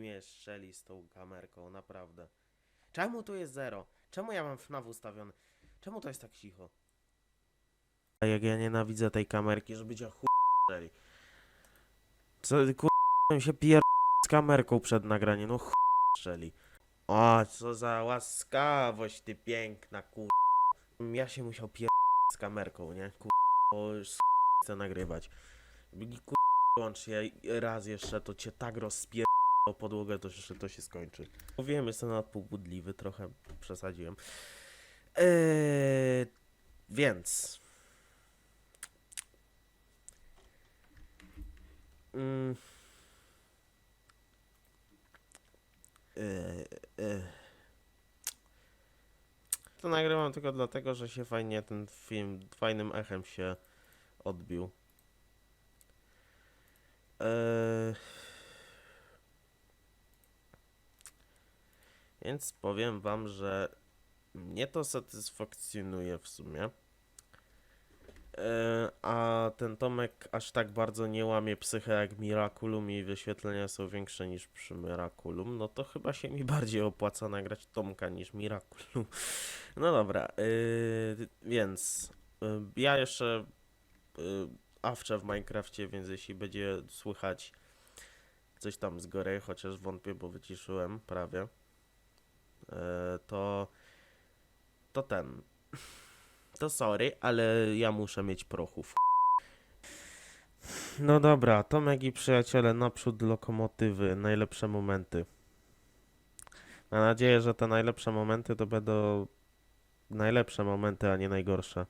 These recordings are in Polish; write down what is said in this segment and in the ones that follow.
mnie strzeli z tą kamerką, naprawdę. Czemu tu jest zero? Czemu ja mam FNAF ustawiony? Czemu to jest tak cicho? A jak ja nienawidzę tej kamerki, żeby cię chuj strzeli. Co, kur... się pier... z kamerką przed nagraniem, no chuj strzeli. O, co za łaskawość, ty piękna, kur... Ja się musiał pier... z kamerką, nie? Kur... bo już chcę nagrywać. Kur... Łącz je raz jeszcze, to cię tak rozpier... o podłogę, to jeszcze to się skończy. Mówiłem, jestem nadpobudliwy, trochę przesadziłem. Eee, więc... Mm. Eee, eee. To nagrywam tylko dlatego, że się fajnie ten film fajnym echem się odbił. Eee... Więc powiem wam, że mnie to satysfakcjonuje w sumie. Eee, a ten Tomek aż tak bardzo nie łamie psychę jak Miraculum i wyświetlenia są większe niż przy Miraculum, no to chyba się mi bardziej opłaca nagrać Tomka niż Miraculum. No dobra, yy, więc yy, ja jeszcze awczę w Minecrafcie, więc jeśli będzie słychać coś tam z góry, chociaż wątpię, bo wyciszyłem prawie, to to ten. To sorry, ale ja muszę mieć prochów. No dobra, Tomek i przyjaciele, naprzód lokomotywy, najlepsze momenty. Mam nadzieję, że te najlepsze momenty to będą najlepsze momenty, a nie najgorsze.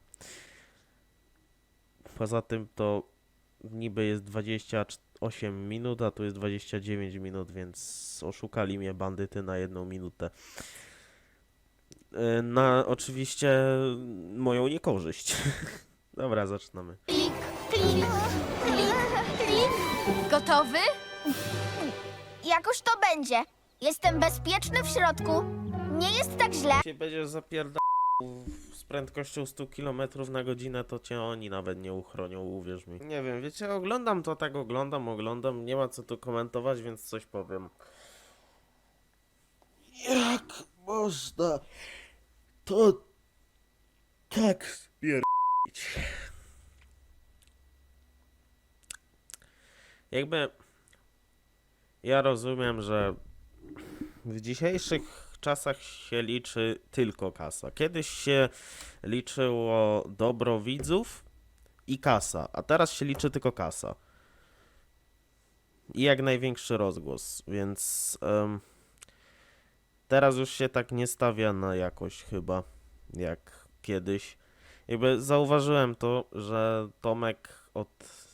Poza tym to niby jest 28 minut, a tu jest 29 minut, więc oszukali mnie bandyty na jedną minutę. E, Na oczywiście moją niekorzyść. Dobra, zaczynamy. Klik, klik, klik, klik. Gotowy? Jakoż to będzie. Jestem bezpieczny w środku. Nie jest tak źle. Jeśli będziesz zapierdał z prędkością 100 km na godzinę, to cię oni nawet nie uchronią, uwierz mi. Nie wiem, wiecie, oglądam to tak, oglądam, oglądam, nie ma co tu komentować, więc coś powiem. Jak można to tak spierdolić? Jakby ja rozumiem, że w dzisiejszych czasach się liczy tylko kasa. Kiedyś się liczyło dobro widzów i kasa, a teraz się liczy tylko kasa. I jak największy rozgłos, więc em, teraz już się tak nie stawia na jakość chyba, jak kiedyś. Jakby zauważyłem to, że Tomek od,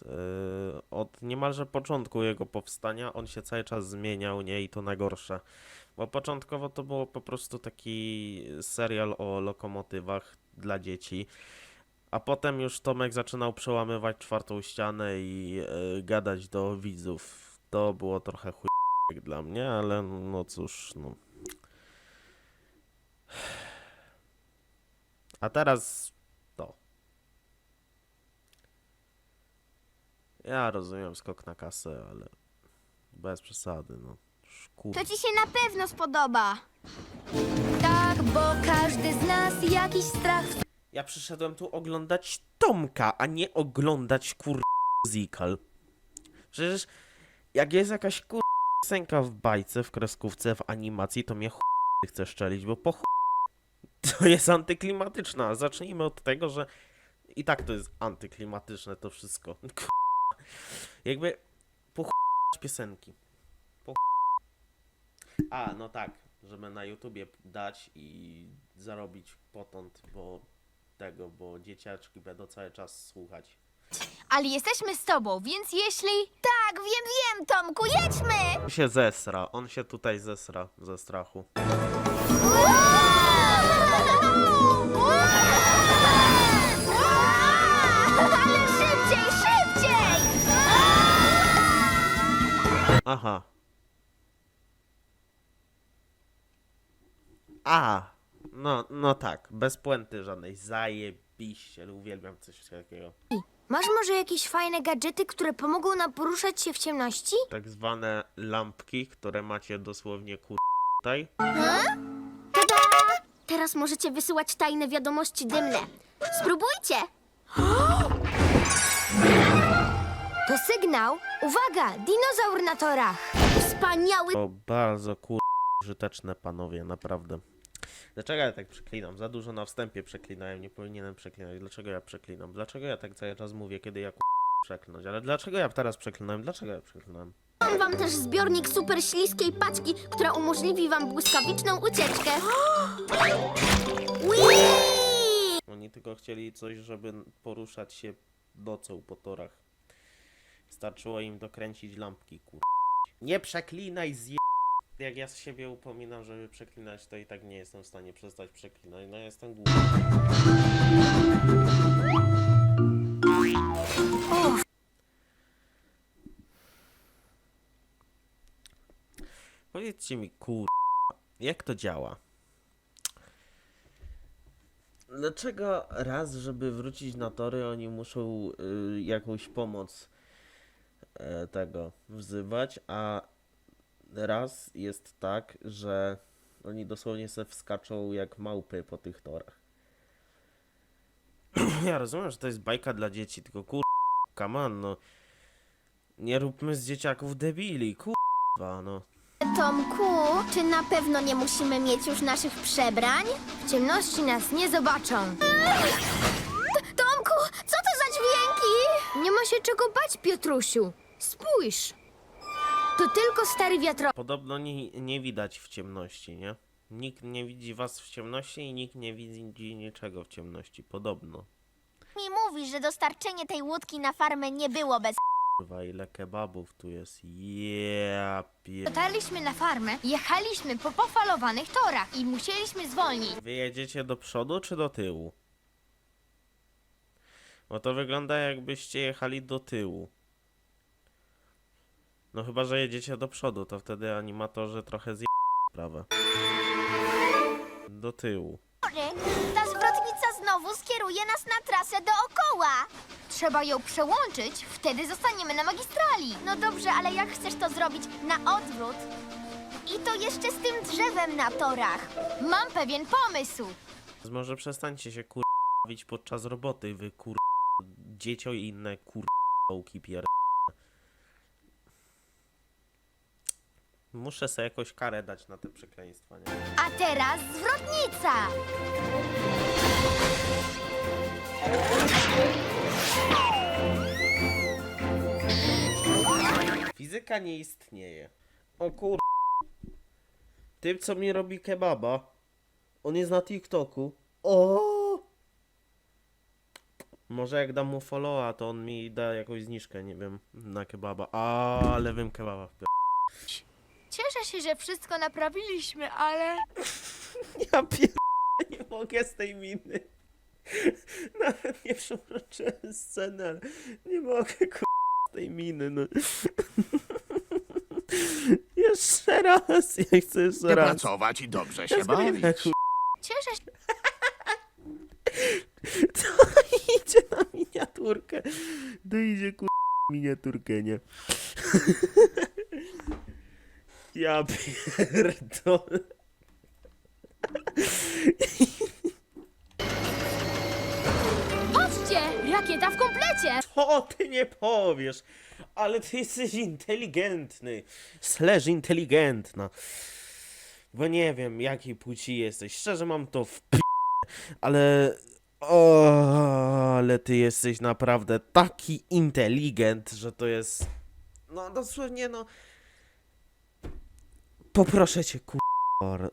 e, od niemalże początku jego powstania, on się cały czas zmieniał, nie? I to na gorsze. Bo początkowo to było po prostu taki serial o lokomotywach dla dzieci. A potem już Tomek zaczynał przełamywać czwartą ścianę i e, gadać do widzów. To było trochę chuj dla mnie, ale no cóż, no. A teraz Ja rozumiem skok na kasę, ale bez przesady, no. Kurde. To ci się na pewno spodoba. Tak, bo każdy z nas jakiś strach w Ja przyszedłem tu oglądać Tomka, a nie oglądać kur... musical. Przecież jak jest jakaś kur... piosenka w bajce, w kreskówce, w animacji, to mnie chce szczelić, bo po. To jest antyklimatyczne. a Zacznijmy od tego, że i tak to jest antyklimatyczne to wszystko. Kur... Jakby po piosenki. Po. A, no tak, żeby na YouTubie dać i zarobić potąd, bo tego, bo dzieciaczki będą cały czas słuchać. Ale jesteśmy z tobą, więc jeśli... Tak, wiem, wiem, Tomku, jedźmy! On się zesra, on się tutaj zesra ze strachu. Ale Aha. A, no, no tak, bez puenty żadnej, zajebiście, ale uwielbiam coś takiego. Masz może jakieś fajne gadżety, które pomogą nam poruszać się w ciemności? Tak zwane lampki, które macie dosłownie kur... tutaj. Tada! Teraz możecie wysyłać tajne wiadomości dymne. Spróbujcie! To sygnał. Uwaga, dinozaur na torach. Wspaniały To bardzo kur... użyteczne panowie, naprawdę. Dlaczego ja tak przeklinam? Za dużo na wstępie przeklinałem, nie powinienem przeklinać. Dlaczego ja przeklinam? Dlaczego ja tak cały czas mówię, kiedy ja kur... przeklnąć? Ale dlaczego ja teraz przeklinałem? Dlaczego ja przeklinałem? Mam wam też zbiornik super śliskiej paczki, która umożliwi wam błyskawiczną ucieczkę. Whee! Oni tylko chcieli coś, żeby poruszać się nocą po torach. Starczyło im dokręcić lampki, kur... Nie przeklinaj zje... Jak ja z siebie upominam, żeby przeklinać, to i tak nie jestem w stanie przestać przeklinać. No jestem głupi. Powiedzcie mi, kur... Jak to działa? Dlaczego raz, żeby wrócić na tory, oni muszą y, jakąś pomoc tego wzywać, a raz jest tak, że oni dosłownie se wskaczą jak małpy po tych torach. ja rozumiem, że to jest bajka dla dzieci, tylko kur... on, no. Nie róbmy z dzieciaków debili, kurwa, no. Tomku, czy na pewno nie musimy mieć już naszych przebrań? W ciemności nas nie zobaczą. Tomku, co to za dźwięki? Nie ma się czego bać, Piotrusiu. Spójrz. To tylko stary wiatro. Podobno nie, nie widać w ciemności, nie? Nikt nie widzi was w ciemności i nikt nie widzi niczego w ciemności. Podobno. Mi mówi, że dostarczenie tej łódki na farmę nie było bez... Kurwa, ile kebabów tu jest. Ja pier... Dotarliśmy na farmę, jechaliśmy po pofalowanych torach i musieliśmy zwolnić. Wy jedziecie do przodu czy do tyłu? Bo to wygląda jakbyście jechali do tyłu. No chyba, że jedziecie do przodu, to wtedy animatorzy trochę zje... sprawę. Do tyłu. Ta zwrotnica znowu skieruje nas na trasę dookoła. Trzeba ją przełączyć, wtedy zostaniemy na magistrali. No dobrze, ale jak chcesz to zrobić na odwrót? I to jeszcze z tym drzewem na torach. Mam pewien pomysł. Więc Może przestańcie się kur... bawić podczas roboty, wy kur... Dziecio i inne kur... pier... Muszę sobie jakąś karę dać na te przekleństwa, nie? A teraz zwrotnica. Fizyka nie istnieje. O kur... Typ, co mi robi kebaba. On jest na TikToku. O! Może jak dam mu followa, to on mi da jakąś zniżkę, nie wiem, na kebaba. Ale bym kebaba wpił. Cieszę się, że wszystko naprawiliśmy, ale... Ja pier... nie mogę z tej miny. Nawet nie przemroczyłem sceny, ale nie mogę kur... z tej miny, no. Jeszcze raz, ja chcę jeszcze raz. pracować i dobrze się bawić. kur... Cieszę się. To idzie na miniaturkę. To idzie kur... miniaturkę, nie? Ja pierdolę. Patrzcie, rakieta w komplecie. Co ty nie powiesz? Ale ty jesteś inteligentny. Slash inteligentna. Bo nie wiem, jakiej płci jesteś. Szczerze mam to w p... Ale... O, ale ty jesteś naprawdę taki inteligent, że to jest... No dosłownie, no... Poproszę cię, kur...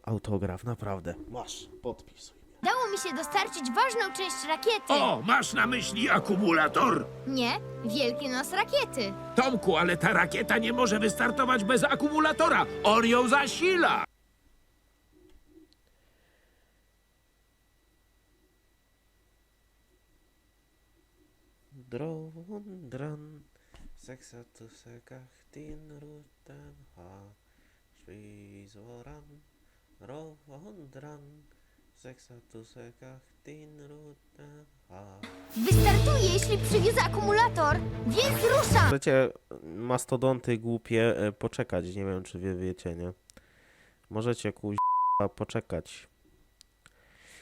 autograf, naprawdę. Masz, podpisuj. mnie. Dało mi się dostarczyć ważną część rakiety. O, masz na myśli akumulator? Nie, wielki nos rakiety. Tomku, ale ta rakieta nie może wystartować bez akumulatora. On ją zasila. Drondran, seksa tu sekach tin rutan ha, Svizvoran, rovondran, seksa tu sekach, tin ruta, a. Wystartuję, jeśli przywiozę akumulator, więc ruszam! Możecie mastodonty głupie e, poczekać, nie wiem czy wy wiecie, nie? Możecie kuźwa poczekać.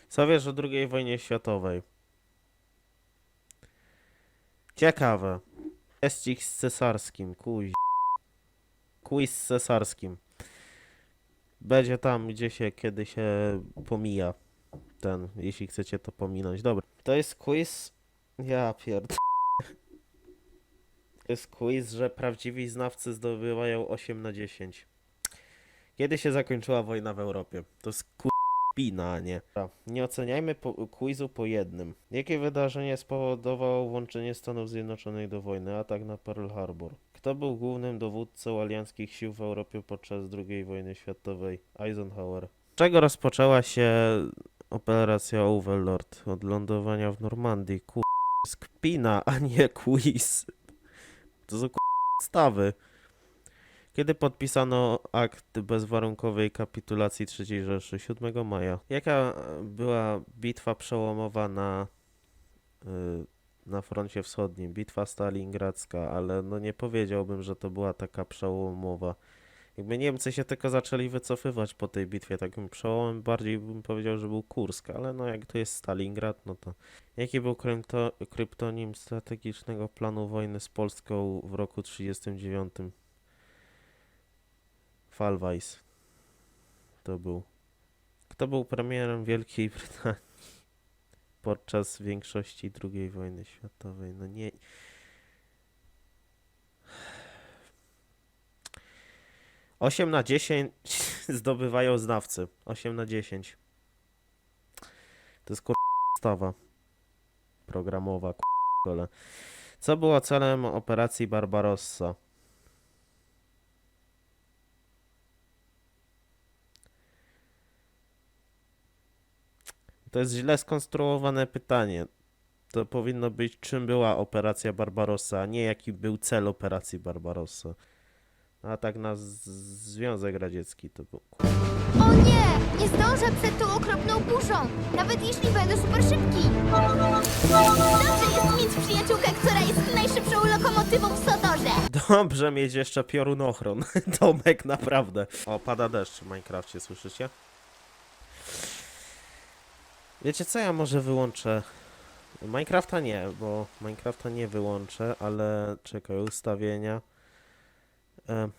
Co wiesz o II wojnie światowej? Ciekawe. Teścik z cesarskim, kuź. Quiz z cesarskim. Będzie tam, gdzie się, kiedy się pomija ten, jeśli chcecie to pominąć. Dobra. To jest quiz... Ja pierd... To jest quiz, że prawdziwi znawcy zdobywają 8 na 10. Kiedy się zakończyła wojna w Europie? To jest kpina, a nie. Nie oceniajmy po, quizu po jednym. Jakie wydarzenie spowodowało włączenie Stanów Zjednoczonych do wojny? Atak na Pearl Harbor. Kto był głównym dowódcą alianckich sił w Europie podczas II wojny światowej? Eisenhower. Czego rozpoczęła się operacja Overlord? Od lądowania w Normandii. Kur... jest kpina, a nie quiz. To są stawy. Kiedy podpisano akt bezwarunkowej kapitulacji III Rzeszy? 7 maja. Jaka była bitwa przełomowa na, y, na froncie wschodnim? Bitwa stalingradzka, ale no nie powiedziałbym, że to była taka przełomowa. Jakby Niemcy się tylko zaczęli wycofywać po tej bitwie, takim przełomem bardziej bym powiedział, że był Kursk, ale no jak to jest Stalingrad, no to... Jaki był krypto, kryptonim strategicznego planu wojny z Polską w roku 1939? Falwajs. To był. Kto był premierem Wielkiej Brytanii podczas większości II wojny światowej? No nie. Osiem na 10 zdobywają znawcy. 8 na 10. To jest kur... stawa programowa, k***ole. Co było celem operacji Barbarossa? To jest źle skonstruowane pytanie. To powinno być, czym była operacja Barbarossa, a nie jaki był cel operacji Barbarossa. A tak na Związek Radziecki to był. O nie! Nie zdążę przed tą okropną burzą, nawet jeśli będę super szybki. Dobrze jest mieć przyjaciółkę, która jest najszybszą lokomotywą w Sodorze. Dobrze mieć jeszcze piorunochron. Tomek, naprawdę. O, pada deszcz w Minecrafcie, słyszycie? Wiecie co, ja może wyłączę... Minecrafta nie, bo Minecrafta nie wyłączę, ale czekaj, ustawienia. E,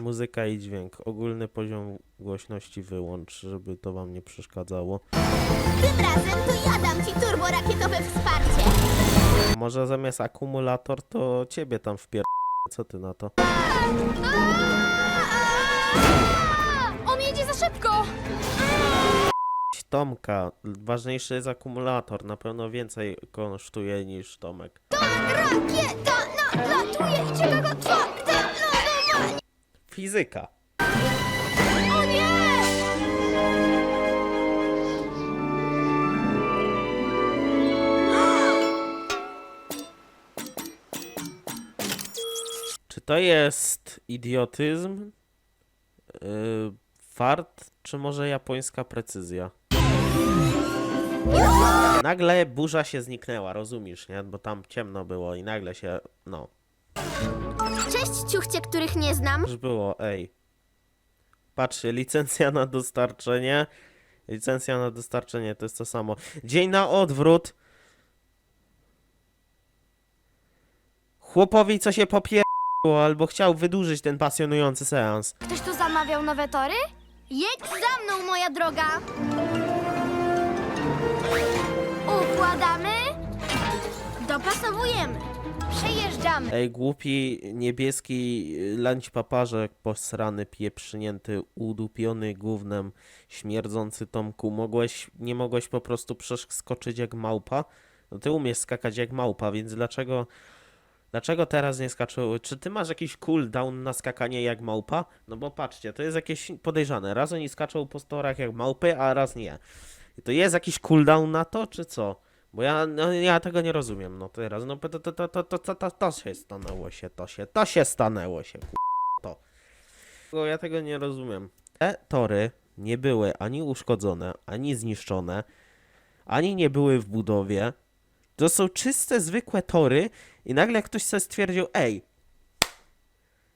muzyka i dźwięk. Ogólny poziom głośności wyłącz, żeby to wam nie przeszkadzało. Tym razem to ja dam ci turborakietowe wsparcie. Może zamiast akumulator, to ciebie tam wpier... Co ty na to? On Tomka. Ważniejszy jest akumulator. Na pewno więcej kosztuje niż Tomek. Rakieta nadlatuje i czeka go czwarte lądowanie. Fizyka. O nie! Czy to jest idiotyzm? Yy, fart, czy może japońska precyzja? Nagle burza się zniknęła, rozumiesz, nie? Bo tam ciemno było i nagle się, no, Cześć, ciuchcie, których nie znam. już było, ej. Patrzcie, licencja na dostarczenie. Licencja na dostarczenie to jest to samo. Dzień na odwrót. Chłopowi co się popierdło, albo chciał wydłużyć ten pasjonujący seans. Ktoś tu zamawiał nowe tory? Jedź za mną, moja droga! Układamy. Dopasowujemy. Przejeżdżamy. Ej, głupi niebieski lęć paparzek posrany, pieprznięty, udupiony gównem, śmierdzący Tomku. Mogłeś, nie mogłeś po prostu przeskoczyć jak małpa? No ty umiesz skakać jak małpa, więc dlaczego... Dlaczego teraz nie skaczą? Czy ty masz jakiś cooldown na skakanie jak małpa? No bo patrzcie, to jest jakieś podejrzane. Raz oni skaczą po storach jak małpy, a raz nie. To jest jakiś cooldown na to, czy co? Bo ja, no, ja tego nie rozumiem, no teraz, no to, to, to, to, to, to, to, się stanęło się, to się, to się stanęło się, ku... to. Bo ja tego nie rozumiem. Te tory nie były ani uszkodzone, ani zniszczone, ani nie były w budowie. To są czyste, zwykłe tory i nagle ktoś sobie stwierdził, ej,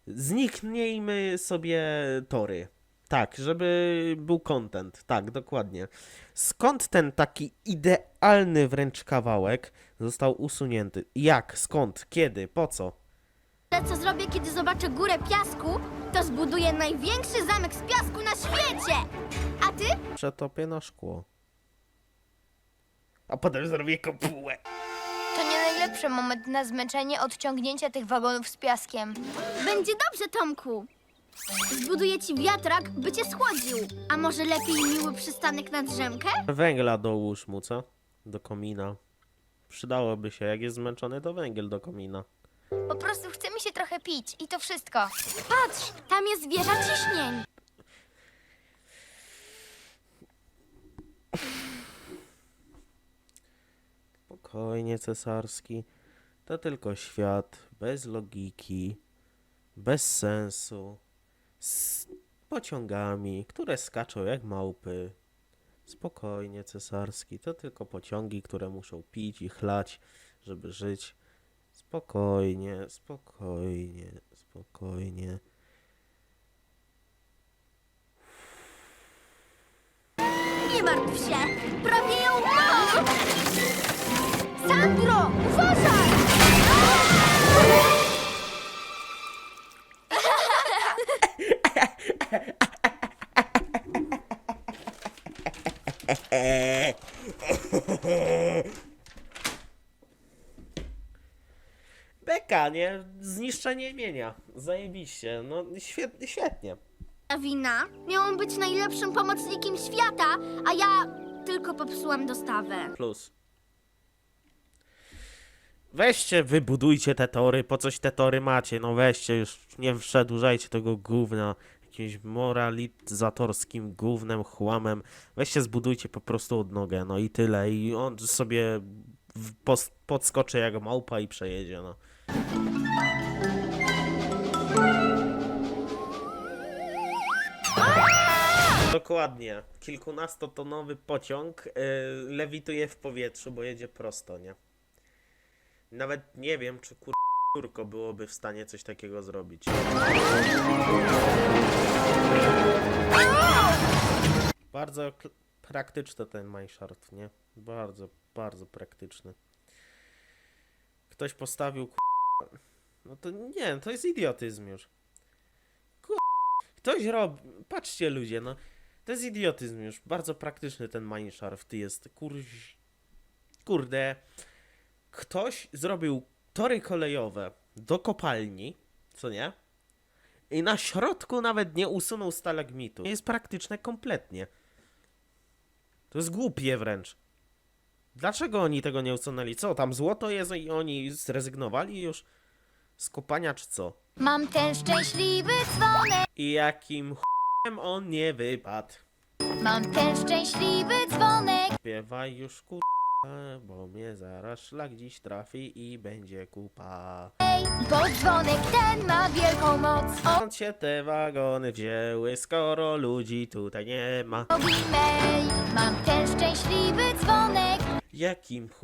zniknijmy sobie tory. Tak, żeby był content. Tak, dokładnie. Skąd ten taki idealny wręcz kawałek został usunięty? Jak? Skąd? Kiedy? Po co? Ale co zrobię, kiedy zobaczę górę piasku, to zbuduję największy zamek z piasku na świecie! A ty? Przetopię na szkło. A potem zrobię kopułę. To nie najlepszy moment na zmęczenie odciągnięcia tych wagonów z piaskiem. Będzie dobrze, Tomku. Zbuduję ci wiatrak, by cię schłodził. A może lepiej miły przystanek na drzemkę? Węgla dołóż mu, co? Do komina. Przydałoby się, jak jest zmęczony, to węgiel do komina. Po prostu chce mi się trochę pić i to wszystko. Patrz, tam jest wieża ciśnień. Spokojnie, cesarski. To tylko świat bez logiki, bez sensu, z pociągami, które skaczą jak małpy. Spokojnie, cesarski. To tylko pociągi, które muszą pić i chlać, żeby żyć. Spokojnie, spokojnie, spokojnie. Nie martw się, Zniszczenie mienia. Zajebiście. No, świetnie, świetnie. A wina? Miałam być najlepszym pomocnikiem świata, a ja tylko popsułam dostawę. Plus. Weźcie, wybudujcie te tory, po coś te tory macie, no weźcie, już nie przedłużajcie tego gówna jakimś moralizatorskim gównem, chłamem. Weźcie, zbudujcie po prostu odnogę, no i tyle. I on sobie w- pos- podskoczy jak małpa i przejedzie, no. Dokładnie. Kilkunastotonowy pociąg yy, lewituje w powietrzu, bo jedzie prosto, nie? Nawet nie wiem, czy kur... Turko byłoby w stanie coś takiego zrobić. Bardzo praktyczny ten mineshaft, nie? Bardzo, bardzo praktyczny. Ktoś postawił. No to nie, to jest idiotyzm już. Ktoś robi... Patrzcie ludzie, no. To jest idiotyzm już. Bardzo praktyczny ten mineshaft jest. Kur... Kurde. Ktoś zrobił tory kolejowe do kopalni, co nie? I na środku nawet nie usunął stalagmitu. Jest praktyczne kompletnie. To jest głupie wręcz. Dlaczego oni tego nie usunęli? Co, tam złoto jest i oni zrezygnowali już z kopania, czy co? Mam ten szczęśliwy dzwonek. I jakim ch**em on nie wypadł? Mam ten szczęśliwy dzwonek. Śpiewaj już kur... bo mnie zaraz szlak dziś trafi i będzie kupa. Bo dzwonek ten ma wielką moc. Skąd się te wagony wzięły, skoro ludzi tutaj nie ma? Obimej. Mam ten szczęśliwy dzwonek. Jakim ch...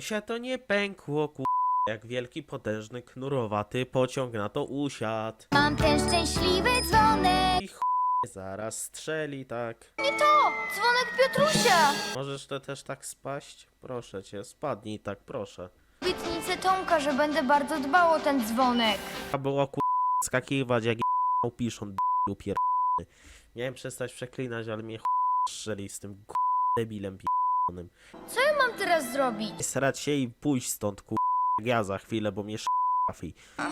się to nie pękło ku... jak wielki potężny knurowaty pociąg na to usiadł. Mam ten szczęśliwy dzwonek. I ch... zaraz strzeli tak. Nie to! Dzwonek Piotrusia! Możesz to też tak spaść? Proszę cię, spadnij tak, proszę. Obietnicę Tomka, że będę bardzo dbał o ten dzwonek. A było ku... skakiwać jak je... piszą d***u pierdolony. Miałem przestać przeklinać, ale mnie ch... strzeli z tym ku... debilem pierdolonym. Co ja mam teraz zrobić? Srać się i pójść stąd ku... jak ja za chwilę, bo mnie sz... trafi.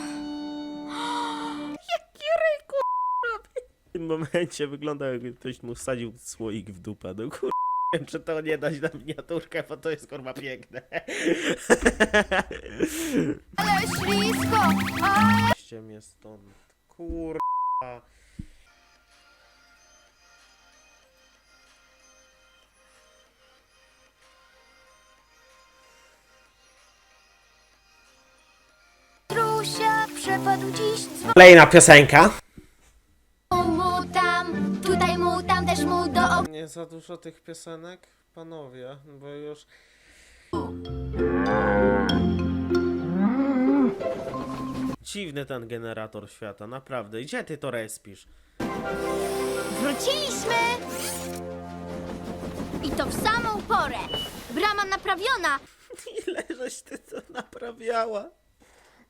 Jaki ryj ku... robi? W tym momencie wygląda jakby ktoś mu wsadził słoik w dupę, no kur... Nie wiem, czy to nie dać na miniaturkę, bo to jest kurwa piękne. Ale ślisko! Weźcie mnie stąd. Kurwa. Dziś dzwon Kolejna piosenka. Mu tam, tutaj mu tam też mu Nie za dużo tych piosenek? Panowie, bo już... Dziwny ten generator świata, naprawdę. Gdzie ty to respisz? Wróciliśmy! I to w samą porę. Brama naprawiona. Ile żeś ty to naprawiała?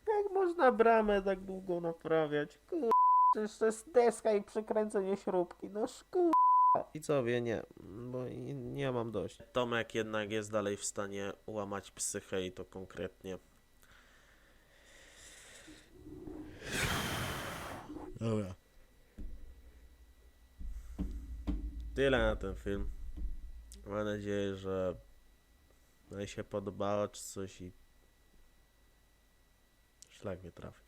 Jak można bramę tak długo naprawiać? Kur... Przecież to jest deska i przykręcenie śrubki. No szkur... Widzowie, nie, bo i- nie mam dość. Tomek jednak jest dalej w stanie łamać psychę i to konkretnie. Dobra. Tyle na ten film. Mam nadzieję, że mi się podobało czy coś i szlak mnie trafi.